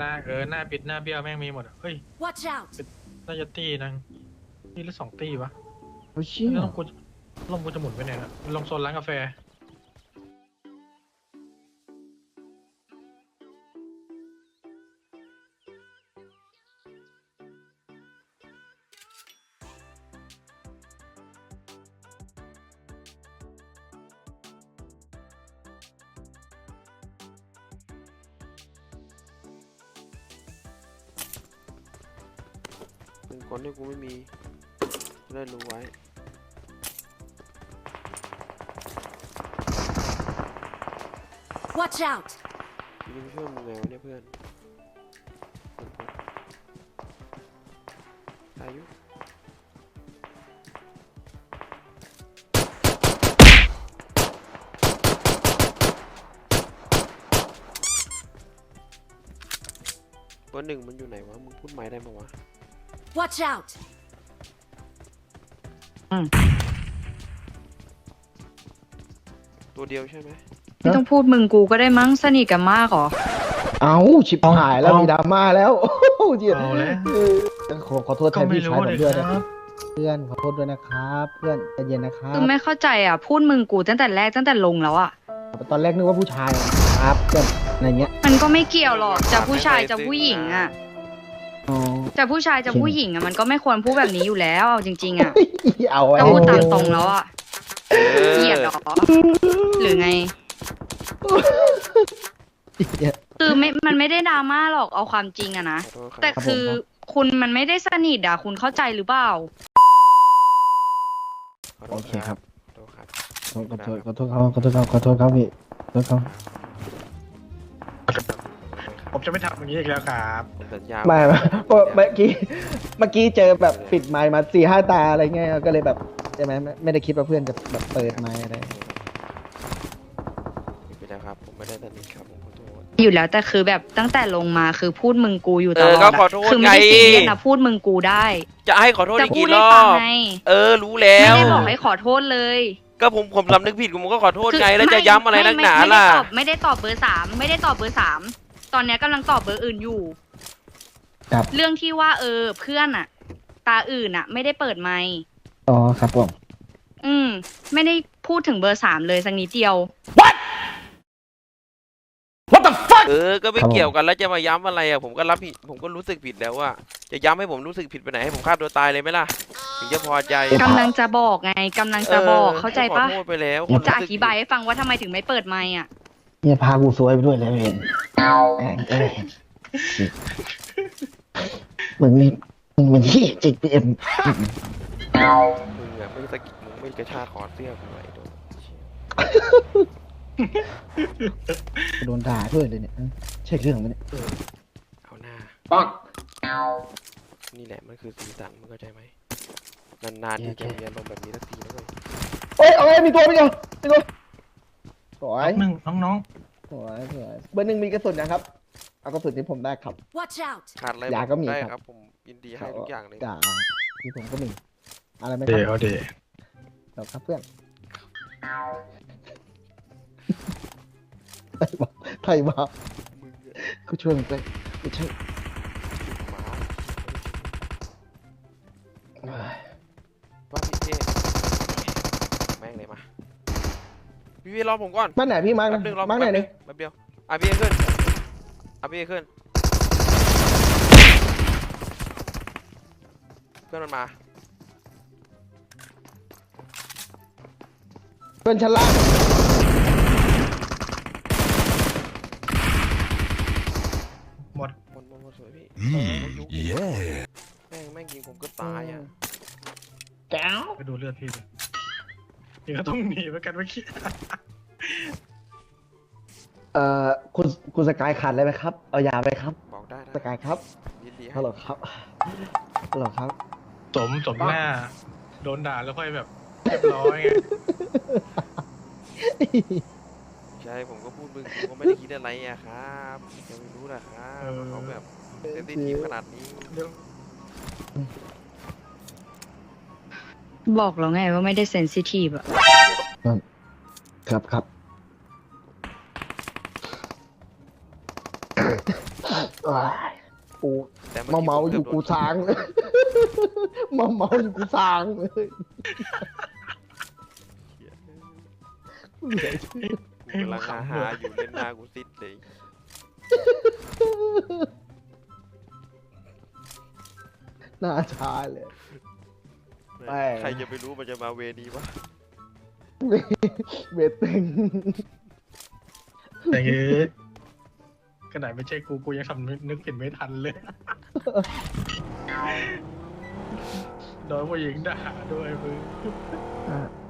หน้าเออหน้าปิดหน้าเบี้ยวแม่งมีหมดอะเฮ้ย Watch out! น่าจะตีนังตีหรือสองตีวะโอ้เชี่ยแล้วลงกูลงกูจะหมุนไปไหนนะลงโซนร้านกาแฟ Watch out! กูจะไปช่วยมึงไงวะเนี่ยเพื่อนอายุเบอร์หนึ่งมันอยู่ไหนวะ มึงพูดไม่ได้ปะวะ Watch out! ตัวเดียวใช่ไหม ไม่ต้องพูดมึงกูก็ได้มั้งสนิทกันมากเหรอ เอาชิบหายแล้วมีดราม่าแล้วโอ้โหเจี๊ยเอาแล้วเออขอขอโทษแทก็นไม่พี่รู้ชายผเลมยด้วยคนะครัรับ บเพื่อนขอโทษด้วยนะครับ เพื่อนใจเย็นนะครับคือไม่เข้าใจอะ พูดมึงกูตั้งแต่แรกตั้งแต่ลงแล้วอะ ตอนแรกนึกว่าผู้ชายครับเพื่อนอะไรเงี้ยมันก็ไม่เกี่ยวหรอกจะผู้ชายจะผู้หญิงอะอ๋อจะผู้ชายจะผู้หญิงอะมันก็ไม่ควรพูดแบบนี้อยู่แล้วเอาจริง ๆ อะเอาไว้ก็พูดตามตรงแล้วอะเออเกลียดเหรอหรือไงเหี้ย คือไม่ มันไม่ได้ดราม่าหรอกเอาความจริงอะนะ ขอโทษครับแต่คือคุณมันไม่ได้สนิทอะคุณเข้าใจหรือเปล่าขอโทโอษเคครับขอโทษครับ ขอโทษขอโทษครับขอโทษครับขอโทษครับพี่ขอโทษครับผมจะไม่ทำอย่างนี้อีกแล้วครับผมสัญญาไม่ไม่เพราะเมื่อกี้เมื่อกี้เจอแบบปิดไมค์มาสี่ห้าตาอะไรเงี้ยก็เลยแบบใช่ไหมไม่ไม่ได้คิดว่าเพื่อนจะแบบเปิดไมค์อะไร ไม่เป็นไรครับ ผม ไม่ได้สนิทครับผมขอโทษ อยู่แล้วแต่คือแบบตั้งแต่ลงมาคือพูดมึงกูอยู่ตเอลออดก็อะขอโทษคือไม่ได้ไง ซีเรียสนะพูดมึงกูได้ จะให้ขอโทษจะอีกพูดกี่รให้อฟังบ ไงเออ รู้แล้ไม่ว ได้บอกให้ขอโทษเลยก็ผมผมสำนึกผิดผมก็ขอโทษคือไงแล้วจะม่ย้ำอะไรม่นักหนาไม่ล่ะ ไม่ได้ตอบไม่ได้ตอบเบอร์สามไม่ได้ตอบเบอร์สามตอนเนี้ยกำลังตอบเบอร์อื่นอยู่ ครับ เรื่องที่ว่าเออเพื่อนอะตาอื่นอะไม่ได้เปิดไมค์อ๋อครับผมอืม ไม่ได้พูดถึงเบอร์สามเลยสักนิดเดียว เออ ก็ไม่เกี่ยวกันแล้วจะมาย้ำอะไรอะ ผมก็รับผิด ผมก็รู้สึกผิดแล้วว่าจะย้ำให้ผมรู้สึกผิดไปไหนให้ผมฆ่าตัวตายเลยไหมล่ะ ถึงจะพอใจกำลังจะบอกไงกำลังจะบอกเข้าใจปะขอโทษไปแล้วจะอธิบายให้ฟังว่าทำไมถึงไม่เปิดไมค์อะเนี่ยพากูซวยไปด้วยเลยเห็นแม่งเอ้ยมึงนี่มึงเป็นที่จริงเอ็มมึงอะไม่สะกิดมึงไม่กระชากคอเสื้อกูไว้โดน โดนด่าด้วยเลยเนี่ยใช่เรื่องไหมเนี่ยเอาหน้า ปักนี่แหละมันคือสีสันมึงเข้าใจไหมนานๆที่จะมีอารมณ์แบบนี้สักทีนะเว้ยเอ้ยเอ้ยมีตัวมีตัวมีตัวสวย หนึ่งน้องสวยสวยเบอร์หนึ่งมีกระสุนนะครับ เอากระสุนที่ผมได้ครับ Watch out! ขาดอะไรยาบก็อกมีได้ครับ ครับผมยินดีให้ทุกอย่างเลยด่าที่ผมก็มี อะไรไหมๆคเดี๋รัยวบเดี๋ยว เดี๋ยวครับเพื่อน ไทยบ้าไทยบ้ามึงอะกูช่วยมึงไปกูช่วยหมาเอ้ยว่าพี่เท่แม่งเลยมาพี่พี่รอผมก่อนบ้านไหนพี่มาร์กแป๊นะบนึงรอมาร์กไหนแป๊บนึนี่งแป๊บเดียวอะพี่ขึ้นอะพี่ขึ้น เพื่อนมันมา เพื่อนชั้นล่าง หมด หมดหมดหมดสวยพี่ Mm, ยุก yeah. แม่งแม่งยิงผมก็ตายอะแก้วไปดูเลือดพี่ดิพี่ก็ต้องหนีเหมือนกันเมื่อกี้เอ่อคุณคุณสกายขาดอะไรไหมครับ เอายาไปครับ บอกได้นะสกายครับยินดีให้ฮัลโหลครับฮัลโหลครับ สมสมหน้า โดนด่าแล้วค่อยแบบเรียบร้อยไงใช่ผมก็พูด มึงผมก็ไม่ได้คิดอะไรอะครับยังไม่รู้นะครับว่าเขาแบบเซนซิทีฟขนาดนี้เดี๋ยวบอกแล้วไงว่าไม่ได้เซนซิทีฟอะครับครับอ้ายกูแต่เมากี้เมาผอยู่กืบโดนกูช้างเลยเมาเมาอยู่กูช้างเลยเหลือเชื่อ กูกำลังหาหาอยู่เล่นหน้ากูซิดเลยหน้าชาเลยไม่ใครจะไปรู้มันจะมาเวนี้วะเวทตึงแต่เฮ้ยขนาดไม่ใช่กูกูยังทำนึกผิดไม่ทันเลย โดนผู้หญิงด่าด้วยมึงอะไม่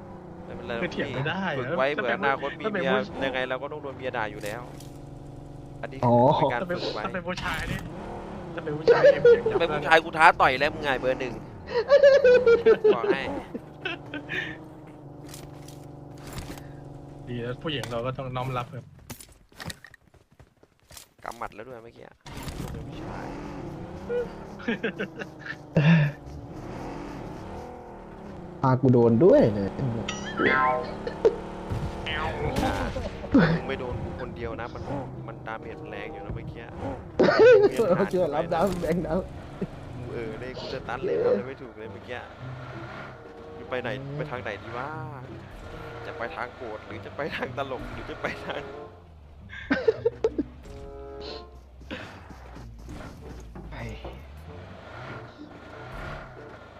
เป็นไรคือเถียงไม่ได้ฝึกอะไว้ถ้าเผื่อเป็นอนาคตมีถ้าเป็นเมียผู้ยังไงเราก็ต้องโดนเมียด่าอยู่แล้ว อันนี้อ๋อเป็นการถ้าเป็นฝึกไว้ถ้าเป็นผู้ชายนี่ถ้าเป็นผู้ชายเนี่ยยังถ้าเป็นจำผู้ได้ชายกูท้าต่อยแล้วมึงไงเบอร์หนึ่งบอกให้ดีแล้วผู้หญิงเราก็ต้องน้อมรับแบบกำหมัดแล้วด้วยเมื่อกี้อะเป็นผู้ชายพากูโดนด้วยเลย มึงไม่โดนกูคนเดียวนะ มันมันดาเมจแรงอยู่นะเมื่อกี้เชื่อรับดาวแบงค์ดาวกูเออเลยกูจะตันเลยทำอะไรไม่ถูกเลยเมื่อกี้อยู่ไปไหนไปทางไหนดีวะจะไปทางโกรธหรือจะไปทางตลกหรือจะไปทาง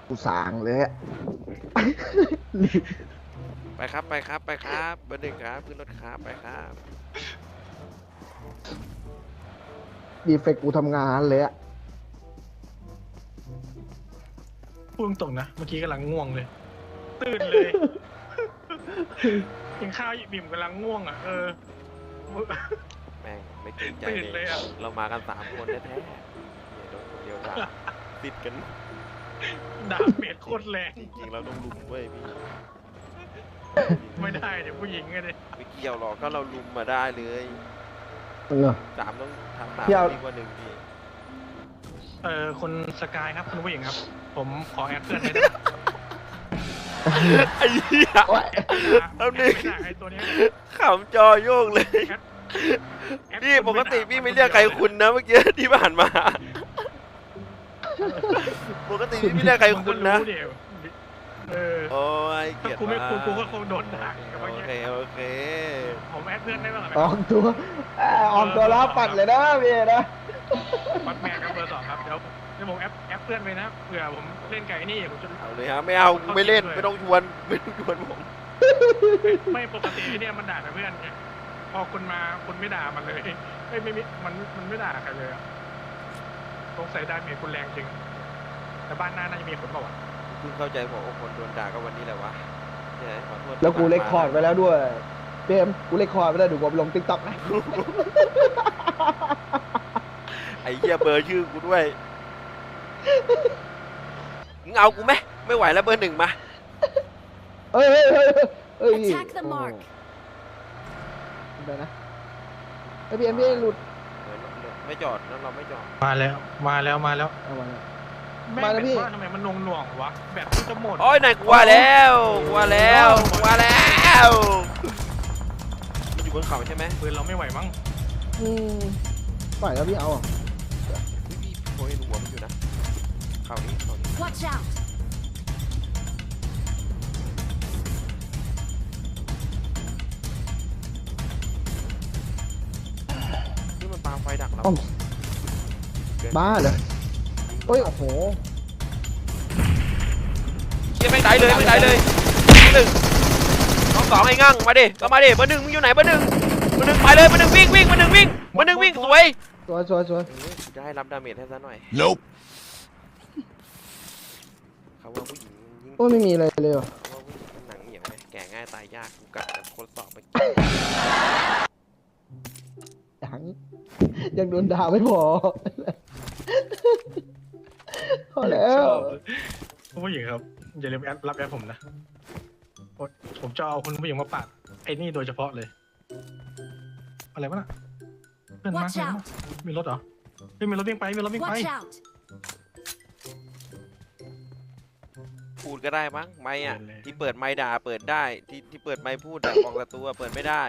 กูสางเลยอะ ไปครับไปครับไปครับเบอร์หนึ่งครับขึ้นรถครับไปครับดีเฟกกูทำงานเลยอะพูดตรงๆนะ เมื่อกี้กำลังง่วงเลย ตื่นเลยกินข้าวบิ่มกำลังง่วงอะ เออ แม่งไม่เกรงใจตื่นเลยอะ เรามากันสามคนแท้ๆเนี่ยโดนคนเดียวด่าติดกัน ด่าเปลี่ยนโคตรแรงจริงๆเราต้องลุมเว้ยพี่ ไม่ได้เดี๋ยวผู้หญิงไงเลยไม่เกี่ยวหรอกก็เราลุมมาได้เลยเออสามต้องทำสามพี่เอา ดีกว่าหนึ่งพี่เออคนสกายครับคุณผู้หญิงครับ ผมขอแอดเพื่อนได้ไหมไอ้เหี้ย โอ๊ยเอาดิ ไม่ได้ไอ้ตัวเนี้ยขำจอโยกเลยแอดพี่คนปกติด่าพี่ไม่เรียกใครคุณนะเมื่อกี้ที่ผ่านมา ปกติพี่ไม่เรียกใครคุณนะมัก็รู้เดี๋ยว เออโอ้ยเกลียดถ้ากูไม่ากคุณกูก็คงโดนด่ากับโอเมื่อเคกี้โอเค ผมแอดเพื่อนได้บ้างไหมออกตัวอ่าออกตัวรับปัดเลยนะพี่นะบัตแมนครับเบอร์สองครับเดี๋ยวเดี๋ยวผมแอดแอดเพื่อนไปนะเผื่อผมเล่นไก่นี่ผมจะ เอาเลยฮะไม่เอากูไม่เล่นไม่ต้องชวนไม่ต้องชวนผม ไม่ปกติไอ้เนี่ยมันด่าแต่เพื่อนไงพอคุณมาคุณไม่ด่ามันเลยไม่ไม่ไม่มันมันไม่ด่าใครเลยอะสงสัยดาเมจคุณแรงจริง แต่บ้านหน้าน่าจะมีคนบอกว่าวะ เพิ่งเข้าใจผมว่าคนโดนด่าก็วันนี้แหละวะใช่ไหมขอโทษแล้วกูที่เลคผ่านคอร์ดมาไว้แล้วด้วยเจมส์กูเลคคอร์ดไว้แล้วเดี๋ยวกูเอาไปลงติ๊กต็อกนะ ไอ้เหี้ยเบอร์ชื่อกูด้วยมึงเอากูไหมไม่ไหวแล้วเบอร์หนึ่งมา เอ้ยเอ้ยเอ้ยเอ้ย Attack the mark โอ้ไปนะไอยพี่เอ็มพี่หลุดเออไม่จอดแล้วเราไม่จอด มาแล้ว มาแล้ว มาแล้ว เอามาแล้วแม่งมาแล้วพี่แบบว่าทำไมมันนงหน่วงๆวะแบบที่จะหมดโอ้ยนายกลัวแล้วกลัวแล้วกลัวแล้วมันอยู่บนเขาใช่ไหมปืนเราไม่ไหวมั้งอืมปล่อยแล้วพี่เอาอะพี่พี่โอ้ยหัวมันอยู่นะเขานี้เขานี้ Watch out! นี่มันปาไฟดักเราอ้อมเกินบ้าเหรอเอ้ยโอ้โหเฮียไม่ได้เลยไม่ได้เลยหนึ่งน้องสองไอ้งั่งมาดิก็มาดิเบอร์หนึ่งมึงอยู่ไหนเบอร์หนึ่งเบอร์หนึ่งไปเลยเบอร์หนึ่งวิ่งวิ่งเบอร์หนึ่งวิ่งเบอร์หนึ่งวิ่งสวยสวยสวยสวยเออจะให้รับดาเมจให้ซะหน่อย Nope. เขาว่าผู้หญิงยิ่งโอ้ยไม่มีอะไรเลยว่ะเขาว่าผู้หญิงมันหนังเหนียวไงแก่ง่ายตายยากกูกะจะคนสอบไปยังยังโดนด่าไม่พอ พอแล้วคุณผู้หญิงครับ อย่าลืมแอดรับแอดผมนะ ผมจะเอาคุณผู้หญิงมาปาดไอ้นี่โดยเฉพาะเลย อะไรวะน่ะเพื่อนมา Watch เพื่อนมา out! มีรถเหรอเฮ้ยมีรถวิ่งไปมีรถวิ่งไป Watch out! พูดก็ได้มั้งไม่อะ เปิดเลย ที่เปิดไม้ด่าเปิดได้ที่ที่เปิดไม้พูดอะบอกศัตรูอะเปิดไม่ได้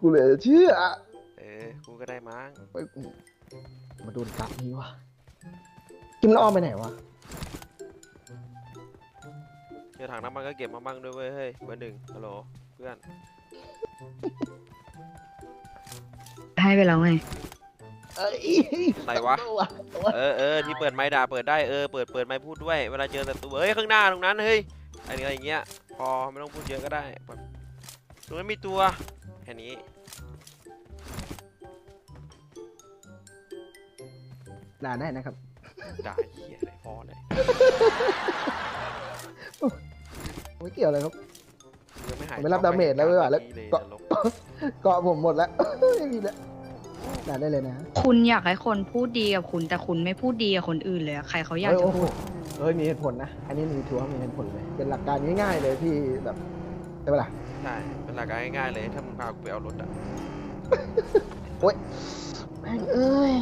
กูเลยเชื่อเออกูก็ได้มั้งไปมาโดนกัดนี้วะกิมแล้วอ้อมไปไหนวะเจอถังน้ำมันก็เก็บมาบ้างด้วยเว้ยเฮ้ยเบอร์หนึ่งฮัลโหลเพื่อนให้ไปแล้วไง เอ้ยไหนวะเออเออที่เปิดไม้ด่าเปิดได้เออเปิดเปิดไม้พูดด้วยเวลาเจอศัตรูเฮ้ยข้างหน้าตรงนั้นเฮ้ยอะไรอะไรอย่างเงี้ยพอไม่ต้องพูดเยอะก็ได้แบบตรงนั้นมีตัวแค่นี้ ด่าได้นะครับด่าเหี้ยอะไรพอเลยไม่เกี่ยวอะไรครับยังไม่หายไม่รับดาเมจแล้วเว้ยว่ะแล้วเลยก็นรกเกาะผมหมดแล้วไม่มีแล้วด่าได้เลยนะ คุณอยากให้คนพูดดีกับคุณแต่คุณไม่พูดดีกับคนอื่นเลยอะใครเขาอยากเฮ้ยจะโอ้โหพูดเฮ้ยมีเหตุผลนะ อันนี้มีถือว่ามีเหตุผลเลย เป็นหลักการง่ายๆเลยที่แบบใช่ปะล่ะใช่เป็นหลักการง่ายๆเลย ถ้ามึงพากูไปเอารถอะแม่งเอ้ยเฮ้ย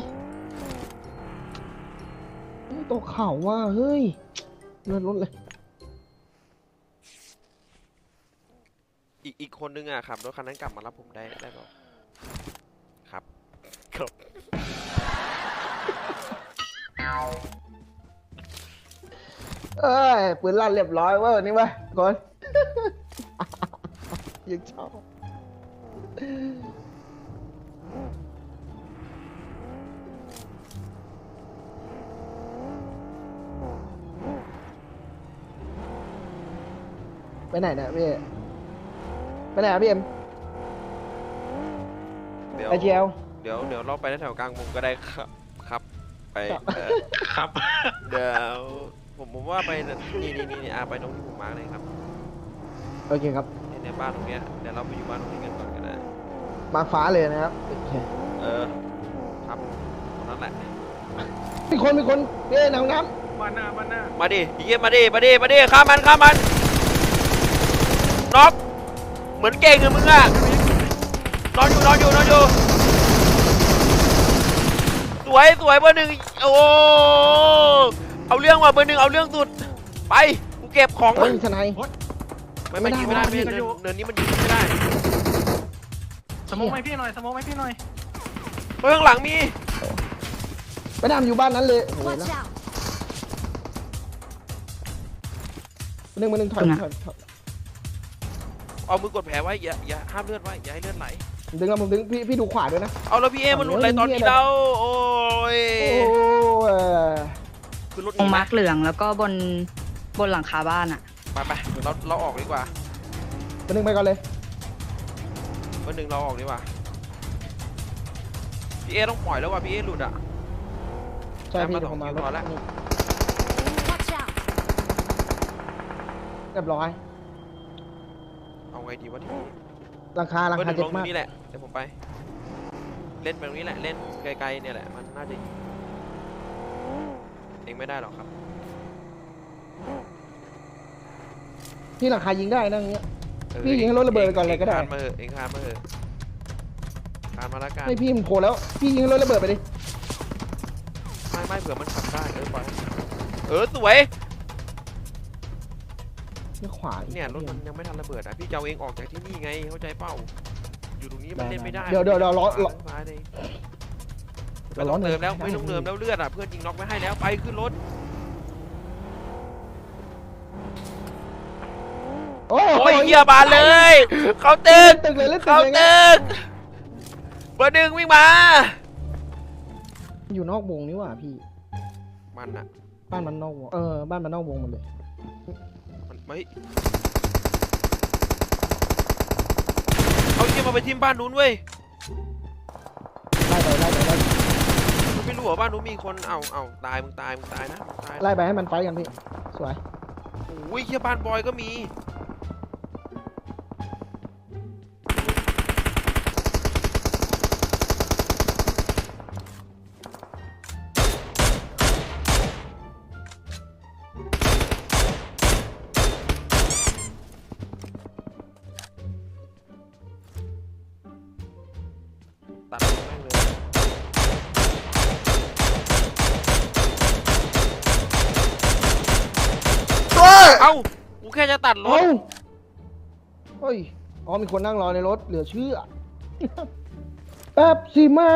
ตกเข่าว่าเฮ้ยเลื่อนรถเลย อีกอีกคนนึงอะขับรถคันนั้นกลับมารับผมได้ได้เปล่าครับครับเอ้ยปืนลั่นเรียบร้อยเว้ยวันนี้เว้ยคนยังชอบ ไปไหนเนี่ยพี่ไปไหนอะพี่เอ็มเดี๋ยวไปเจียว เดี๋ยวเดี๋ยวเราไปแถวกลางมุมก็ได้ครับ ครับ ไปครับเอ่อครับ เดี๋ยวผมผมว่าไปนี่นี่นี่นี่อะไปตรงที่ผมมาร์คเลยครับโอเคครับในในบ้านตรงเนี้ยเดี๋ยวเราไปอยู่บ้านตรงนี้กันก่อนก็ได้มาฟ้าเลยนะครับโอเคเออ ครับตรงนั้นแหละ มีคนมีคนเฮ้ยหนาวน้บ้านหน้าบ้านหน้ามาดิไอ้เยี่ยมาดิมาดิมาดิข้ามมันข้ามมันน็อก เหมือนเก่งอะมึงอะนอนอยู่นอนอยู่นอนอยู่ สวยสวยเบอร์หนึ่งโอ้เอาเรื่องว่ะเบอร์หนึ่งเอาเรื่องสุด ไปกูเก็บของำเฮ้ยทนาย ไม่ไม่ยิงไม่ได้ไม่ไม่ได้ได้เนินเนินนี้มันยิงไม่ได้สมมติให้พี่หน่อยสมมติให้พี่หน่อยเฮ้ยข้างหลังมีไปดามอยู่บ้านนั้นเลยโอ้โห Watch นะ out! มาหนึ่งมาหนึ่งถอยตรงไหนถอยถอย เอามือกดแผลไว้อย่าอย่าห้ามเลือดไว้อย่าให้เลือดไหลผมดึงแล้วผมดึงพี่พี่ดูขวาด้วยนะ เอาแล้วพี่เอมันหลุดอะไรตอนนี้เฮ้ยเล่าโอ้ยโอ้เออคือรถหตรนีงไหมมาร์กเหลืองแล้วก็บนบนหลังคาบ้านอะไปไปเดี๋ยวเราเราออกดีกว่ามาหนึ่งไปก่อนเลยวันหนึ่งเราออกดีกว่าพี่เอต้องปล่อยแล้วว่ะพี่เอหลุดอะใช่พี่มาเดี๋ยวสผองมมาคิวพอละ Watch out! เรียบร้อยเอาไงดีวะทีนี้หลังคาหลังวันหคานึ่งเจ็ลบงตรมากงนี้แหละเดี๋ยวผมไป เล่นไปตรงนี้แหละเล่นไกลๆเนี่ยแหละมันน่าจะเองไม่ได้หรอกครับ พี่หลังคายิงได้นะอย่างเงี้ย เออพี่ยิงให้รถระเบิดไปก่อนเลยก็ได้ งคานมาเถอะเองคานมาเถอะคานมาแล้วกันให้พี่มันโผล่แล้วพี่ยิงรถระเบิดไปดิไม่ไม่เผื่อมันขับได้เออปล่อยเออสวย นี่ขวาอีกเนี่ยรถมันยังไม่ทันระเบิดอะพี่จะเอาเองออกจากที่นี่ไงเข้าใจเป้า อยู่ตรงนี้มันเล่นไม่ได้เดี๋ยวเดี๋ยวเดี๋ยวรอรอซ้ายเลยเดี๋ไม่ยวรต้อองหน่อยเติมแล้วไม่ต้องเติมแล้วเลือดอะเพื่อนยิงน็อกไว้ให้แล้วไปขึ้นรถโอ้โอ้ยเหี้ยบานเลยเขาตึกตึกเลยเล่นตึเขากเลยไงตึกเบอร์หนึ่งวิ่งมา อยู่นอกวงนี่หว่าพี่มันอะบ้านมันนอกวงเออบ้านมันนอกวงหมดเลย มันไม่เอาเหี้ยมาไปทิมบ้านนู้นเว้ยไล่ไปไล่ไปไล่มึงไม่รู้เหรอบ้านนู้นมีคนเอาเอาตายมึงตายมึงตายนะมึงตายนะไล่ไปให้มันไฟท์กันพี่ สวย โอ้ยเฮียบ้านบอยก็มี เอ้ากูแค่จะตัดรเอ้าถเฮ้ย อ๋อมีคนนั่งรอในรถ เหลือเชื่อ แป๊บสิมั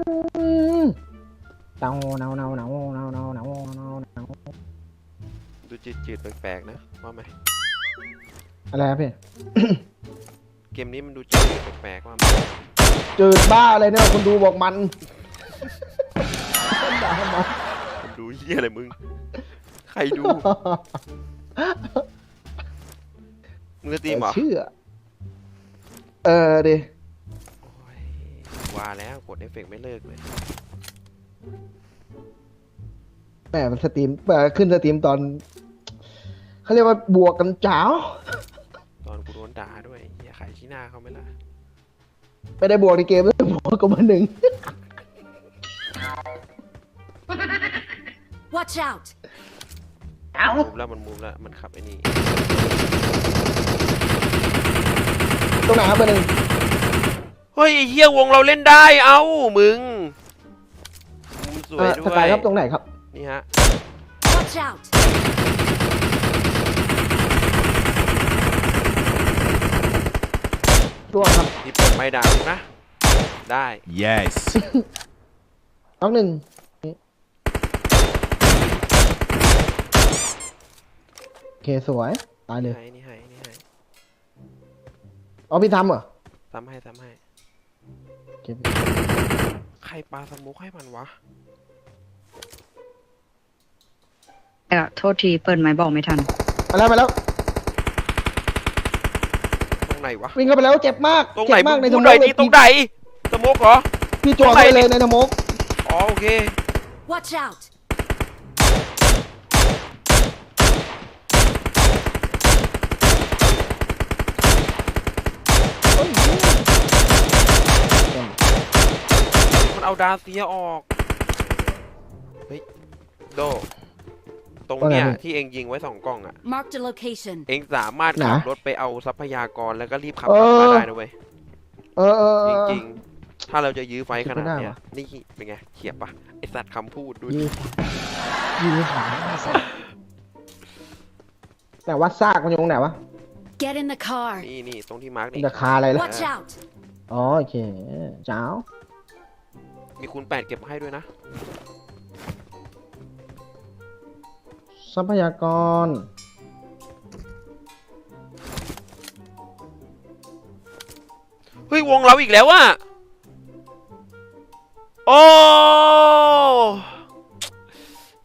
นเนาเนาเนาเนาเนาเนาเนาเนาเนาดูจืดๆแปลกๆนะว่าไหมอะไรครับพี่ เกมนี้มันดูจืดๆแปลกๆว่าไหมจืดบ้าอะไรเนี่ยคนดูบอกมันด่ามัน มันดูเฮียอะไรมึง ใครดู มึงจะตีมเหรอเชื่อ เออดิโอ้ยว่าแล้วกดเอฟเฟกต์ไม่เลิกเลย แหมมันสตรีมเอ่อขึ้นสตรีมตอนเขาเรียกว่าบวกกันจ๋าวตอนกูโดนด่าด้วยเฮียขายชี้หน้าเขาไหมล่ะ ไม่ได้บวกในเกมเลยบวกกับมาหนึ่ง Watch out! มูฟแล้วมันมูฟแล้วมันขับไอ้นี่ตรงไหนครับมาหนึ่งเฮ้ยไอ้เฮียวงเราเล่นได้เอ้ามึงมุมสวเอ่ยอด้สวกายยครับตรงไหนครับ นี่ฮะ Watch out! ร่วงครับที่เปิดไม่ดังนะได้ Yes. น้องหนึ่งโอ เคสวย ตายเลนี่ยให้นี่ให้นี่ให้อ๋อพี่ทำเหรอทำให้ทำให้โอเคใครปาสมุกให้มันวะเออโทษทีเปิดไม้บอกไม่ทัน มาแล้วมาแล้ว ตรงไหนวะ วิ่งเข้าไปแล้วเจ็บมากตรงไหนเจ็บมึมากงในพูสดมหน่อยองเลดิยตรงไหนสมุกเหรอ พี่จวดตรงไหนไปเลยในสมองอ๋อโอเค Watch out! มัน เอาดาเซียออกเฮ้ยโด ตรงเนี้ยที่เองยิงไว้สองกล้องอะ Marked a location. เองสามารถขับรถไปเอาทรัพยากรแล้วก็รีบขับเอกลับอมาได้นะเว้ยเออเออเอจอ ริงๆ ถ้าเราจะยื้อไฟขนาดเนี้ไม่ได้ยวะนี่เป็นไงเขียบปะไอสัตว์คำพูดดูดิยี่ยี่หาแต่ว่าซากมันอยู่ตรงไหนวะ Get in the car. นี่นี่ตรงที่มาร์กมันนี่จะคาอะไรล่ะ Watch out! อ๋อโอเค เจ้า มีคูณแปดเก็บให้ด้วยนะ ทรัพยากร เฮ้ย วงเราอีกแล้วอะโอ้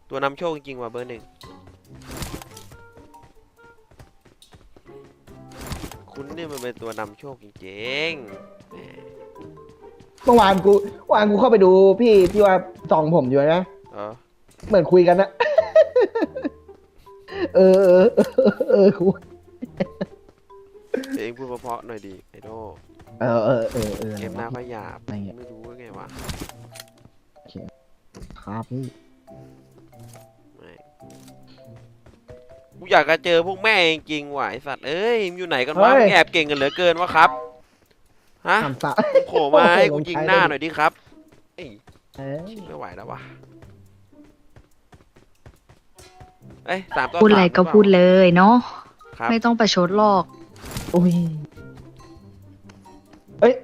ตัวนำโชคจริงๆว่ะเบอร์หนึ่งคุณเนี่ยมันเป็นตัวนำโชคจริงๆแหม เมื่อวานกูเมื่อวานกูเข้าไปดูพี่ที่ว่าส่องผมอยู่นะ เออเหมือนคุยกันนะ เออเออเออเออคุยเดี๋ยวเองพูดเพราะๆหน่อยดิไอโดเออเออเออเออเกมหน้าพยาบอะไรเงี้ยไม่รู้ว่าไงวะครับพี่ไม่กูอยากจะเจอพวกแม่จริงๆว่ะไอสัตว์เอ้ยมึงอยู่ไหนกันวะมึงแอบเก่งกันเหลือเกินวะครับ ฮะทำซะมึงโผล่มาให้กูยิงหน้าหน่อยดิครับเอ้ยเอ้ยไม่ไหวแล้ววะเอ้ยสามต่อพูดอะไรสามหก็เปาพูดเลยเนาะครับไม่ต้องประชดหรอก โอ้ยเอ้ย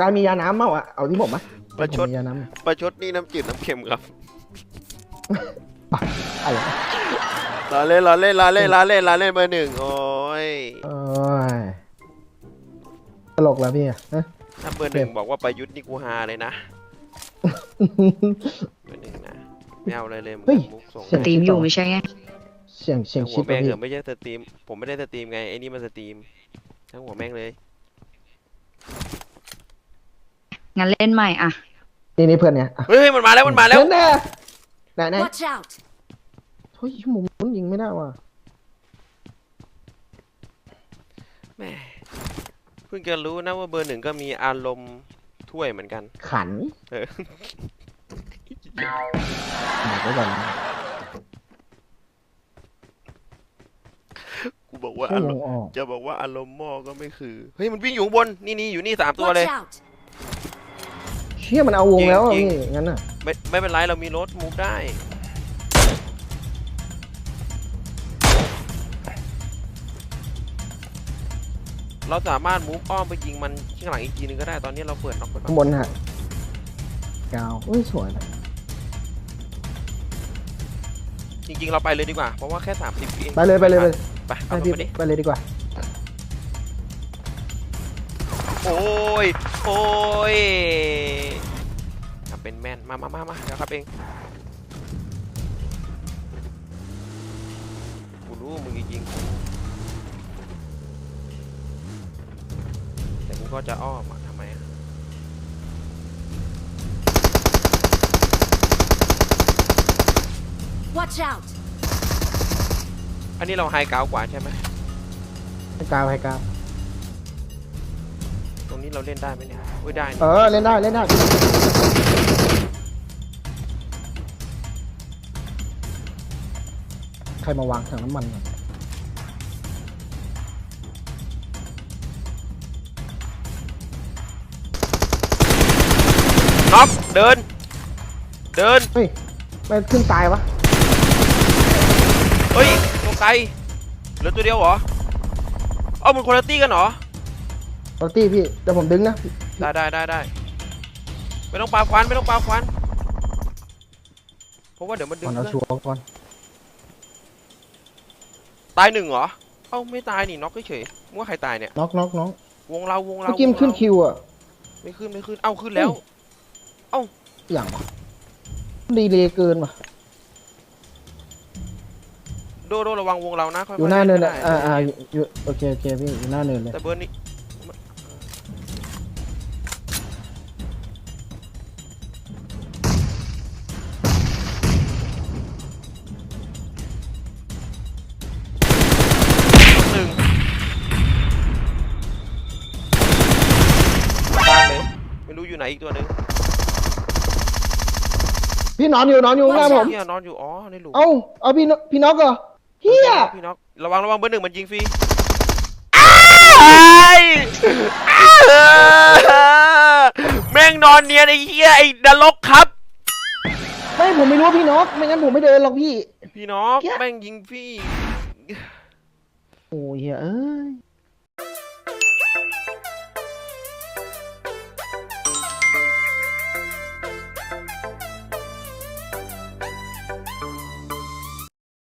การมียาน้ำเมาอะเอาที่ผมอะประชด ผมมียาน้ำประชดนี่น้ำจืดน้ำเค็มครับอะไรรอเล่นรอเล่นรอเล่นรอเล่นรอเล่นเบอร์หนึ่งโอ้ยโอ้ยต ลกแล้วพี่อะฮะ ถ้าเบอร์หนึ่งบอกว่าประยุทธ์นี่กูฮาเลยนะเบอร์หนึ่งนะไม่เอาเลยเลยมึงเฮ้ย มุกส่งเสีสยงตรีมอยู่ไม่ใช่ไงเสียงเสียงหัชิวดแม่งพี่เหรอไม่ใช่สตรีม ผมไม่ได้สตรีมไงไอ้นี่มันสตรีมทั้งหัวแม่งเลย งั้นเล่นใหม่อะนี่นี่เพื่อนเนี่ยอะเฮ้ยเฮ้ยมันมาแล้วมันมาแล้วแน่แน่แน่ Watch out! เฮ้ยมุมมันยิงไม่ได้ว่ะแหม่เพิ่งจะรู้นะว่าเบอร์หนึ่งก็มีอารมณ์ถ้วยเหมือนกัน ขันเออบอกไว้ก่อนนะกูบอกว่าชั่อาวรโมมงณ์ออกจะบอกว่าอารมณ์หม้อก็ไม่คือ เฮ้ยมันวิ่งอยู่ข้างบน นี่นี่อยู่นี่สามตัว Watch เลย out! เชี่ยมันเอาวงแล้วอะจริงพี่งั้นน่ะ ไม่ไม่เป็นไรเรามีรถมูฟได้ เเราสามารถมูฟอ้อมไปยิงมันข้างหลังอีกทีนึงก็ได้ตอนนี้เราเปิดน็อกไปก่อข้างนบนฮะกาวเอ้ยสวยนะจริงๆเราไปเลยดีกว่า เพราะว่าแค่สามสิบวิไปเลยไปเลยไปเลยไปไปเอาพี่ไปดิไปเลยดีกว่าโอ้ยโอ้ยทำเป็นแม่นมามามามาเดี๋ยวครับเองกูรู้มึงจริงๆกู กูก็จะอ้อมอะทำไมอะ Watch out! อันนี้เราไฮกราวด์กว่าใช่ไหมให้กาวให้กาวตรงนี้เราเล่นได้ไหมเนี่ยอุ้ยได้นี่เออเล่นได้เล่นได้ใครมาวางถังน้ำมันอะ น็อกเดิน เดิน เฮ้ยไม่ขึ้นตายวะเฮ้ยตัวไกลเหลือตัวเดียวเหรอเอ้ามันคนละตี้กันเหรอปกติพี่เดี๋ยวผมดึงนะได้ได้ได้ได้ไม่ต้องปาควันไม่ต้องปาควันเพราะว่าเดี๋ยวมันดึก่งอนเอาเพื่อนชัวร์ก่อนตายหนึ่งเหรอ เอ้าไม่ตายนี่น็อกเฉยๆมึงว่าใครตายเนี่ย น็อกน็อกน็อกวงเราวงเราเมื่อกี้มันขึ้นวงเราคิวอะ ไม่ขึ้นไม่ขึ้น เอ้าขึ้นแล้ว อย่างวะดีเลยเกินว่ะ โดโดระวังวงเรานะค่อยๆอยู่หน้าเนินล่อะ ได้อ่าอ่าอยู่อยู่โอเคโอเคพี่อยู่หน้าเนินเลย แต่เบอร์นี้หนึ่งบ้านเลยไม่รู้อยู่ไหนอีกตัวหนึ่ง พี่นอนอยู่นอนอยู่ข้างหน้าผมเฮียนอนอยู่อ๋อในหลุมเอ้าเอาพี่นพี่น็อกเหรอเฮียพี่น็อกระวังระวังเบอร์หนึ่งมันยิงฟรีอ้ายแม่งนอนเนียนไอ้เหี้ยไอ้นรกครับ ไม่ผมไม่รู้ว่าพี่น็อกไม่งั้นผมไม่เดินหรอกพี่ พี่น้องเหี้ยแม่งยิงฟรีโอ้ยเฮียเอ้ย